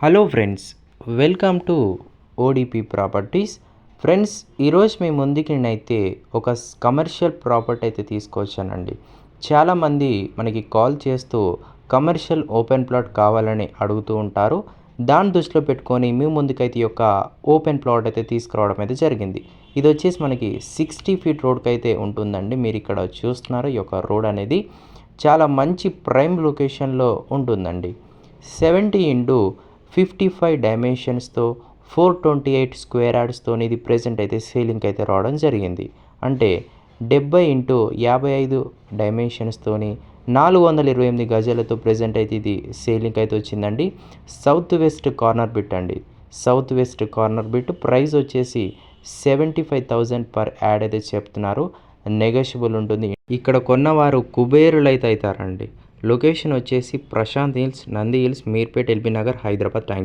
Hello friends welcome to ODP properties friends ఈరోజు మీ ముందుకి నేనైతే ఒక కమర్షియల్ ప్రాపర్టీ అయితే తీసుకొచ్చానండి. చాలామంది మనకి కాల్ చేస్తూ కమర్షియల్ ఓపెన్ ప్లాట్ కావాలని అడుగుతూ ఉంటారు. దాన్ని దృష్టిలో పెట్టుకొని మీ ముందుకైతే ఈ యొక్క ఓపెన్ ప్లాట్ అయితే తీసుకురావడం అయితే జరిగింది. ఇది వచ్చేసి మనకి సిక్స్టీ ఫీట్ రోడ్కి అయితే ఉంటుందండి. మీరు ఇక్కడ చూస్తున్నారు ఈ యొక్క రోడ్ అనేది. చాలా మంచి ప్రైమ్ లొకేషన్లో ఉంటుందండి. సెవెంటీ ఇంటూ ఫిఫ్టీ ఫైవ్ డైమెన్షన్స్తో ఫోర్ ట్వంటీ ఎయిట్ స్క్వేర్ యార్డ్స్తో ఇది ప్రెజెంట్ అయితే సేలింగ్ అయితే రావడం జరిగింది. అంటే డెబ్బై ఇంటూ యాభై ఐదు డైమెన్షన్స్తోని నాలుగు వందల ఇరవై ఎనిమిది గజాలతో ప్రెజెంట్ అయితే ఇది సేలింగ్ అయితే వచ్చిందండి. సౌత్ వెస్ట్ కార్నర్ బిట్ అండి. South west corner bit price వచ్చేసి seventy five thousand per yard అయితే చెప్తున్నారు. నెగోషియబుల్ ఉంటుంది. ఇక్కడ కొన్నవారు కుబేరులు అయితే అవుతారండి. లొకేషన్ వచ్చేసి Prashant Hills Nandi Hills Meerpet LB Nagar Hyderabad thank